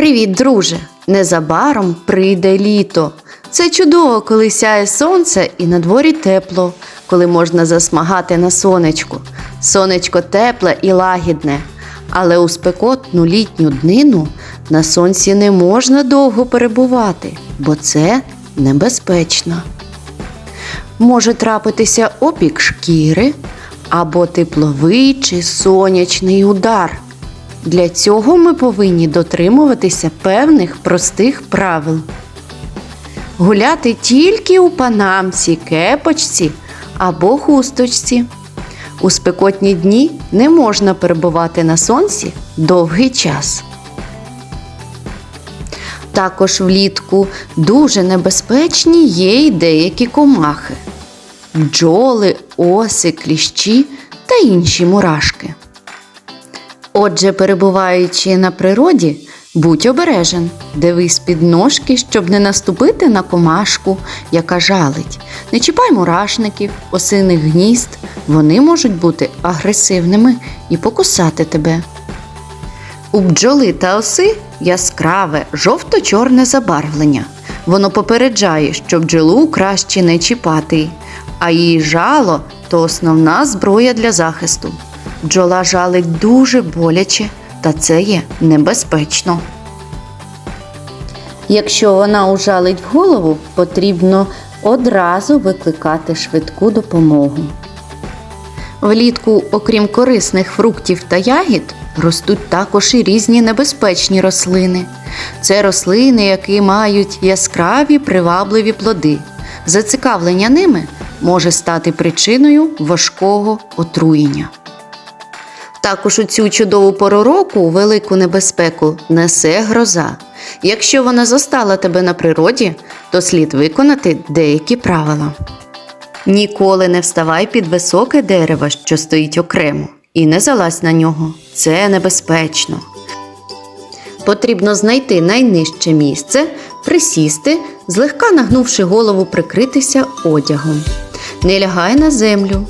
Привіт, друже! Незабаром прийде літо. Це чудово, коли сяє сонце і на дворі тепло, коли можна засмагати на сонечку. Сонечко тепле і лагідне, але у спекотну літню днину на сонці не можна довго перебувати, бо це небезпечно. Може трапитися опік шкіри або тепловий чи сонячний удар. Для цього ми повинні дотримуватися певних простих правил. Гуляти тільки у панамці, кепочці або хусточці. У спекотні дні не можна перебувати на сонці довгий час. Також влітку дуже небезпечні є й деякі комахи бджоли, оси, кліщі та інші мурашки. Отже, перебуваючи на природі, будь обережен, дивись під ножки, щоб не наступити на комашку, яка жалить. Не чіпай мурашників, осиних гнізд, вони можуть бути агресивними і покусати тебе. У бджоли та оси яскраве жовто-чорне забарвлення. Воно попереджає, що бджолу краще не чіпати, а її жало то основна зброя для захисту. Бджола жалить дуже боляче, та це є небезпечно. Якщо вона ужалить голову, потрібно одразу викликати швидку допомогу. Влітку, окрім корисних фруктів та ягід, ростуть також і різні небезпечні рослини. Це рослини, які мають яскраві привабливі плоди. Зацікавлення ними може стати причиною важкого отруєння. Також у цю чудову пору року велику небезпеку несе гроза. Якщо вона застала тебе на природі, то слід виконати деякі правила. Ніколи не вставай під високе дерево, що стоїть окремо, і не залазь на нього. Це небезпечно. Потрібно знайти найнижче місце, присісти, злегка нагнувши голову, прикритися одягом. Не лягай на землю.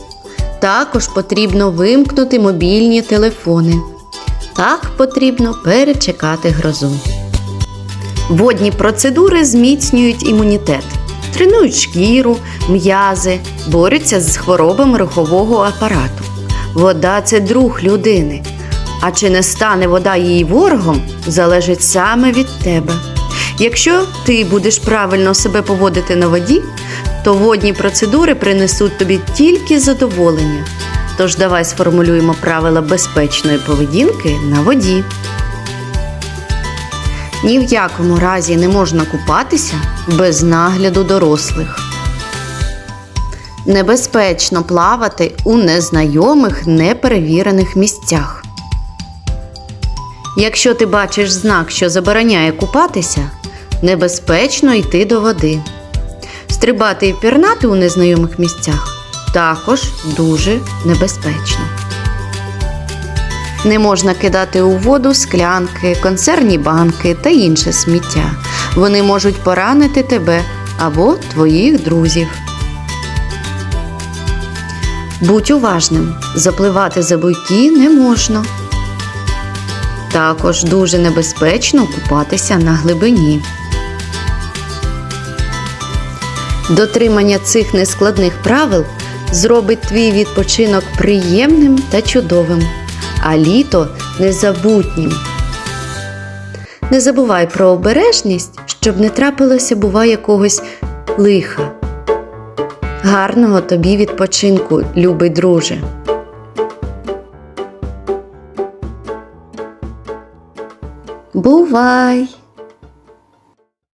Також потрібно вимкнути мобільні телефони. Так потрібно перечекати грозу. Водні процедури зміцнюють імунітет, тренують шкіру, м'язи, борються з хворобами рухового апарату. Вода це друг людини. А чи не стане вода її ворогом, залежить саме від тебе. Якщо ти будеш правильно себе поводити на воді, то водні процедури принесуть тобі тільки задоволення. Тож давай сформулюємо правила безпечної поведінки на воді. Ні в якому разі не можна купатися без нагляду дорослих. Небезпечно плавати у незнайомих неперевірених місцях. Якщо ти бачиш знак, що забороняє купатися, небезпечно йти до води. Стрибати і пірнати у незнайомих місцях також дуже небезпечно. Не можна кидати у воду склянки, консервні банки та інше сміття. Вони можуть поранити тебе або твоїх друзів. Будь уважним, запливати за буйки не можна. Також дуже небезпечно купатися на глибині. Дотримання цих нескладних правил зробить твій відпочинок приємним та чудовим, а літо незабутнім. Не забувай про обережність, щоб не трапилося, бува, якогось лиха. Гарного тобі відпочинку, любий друже! Бувай!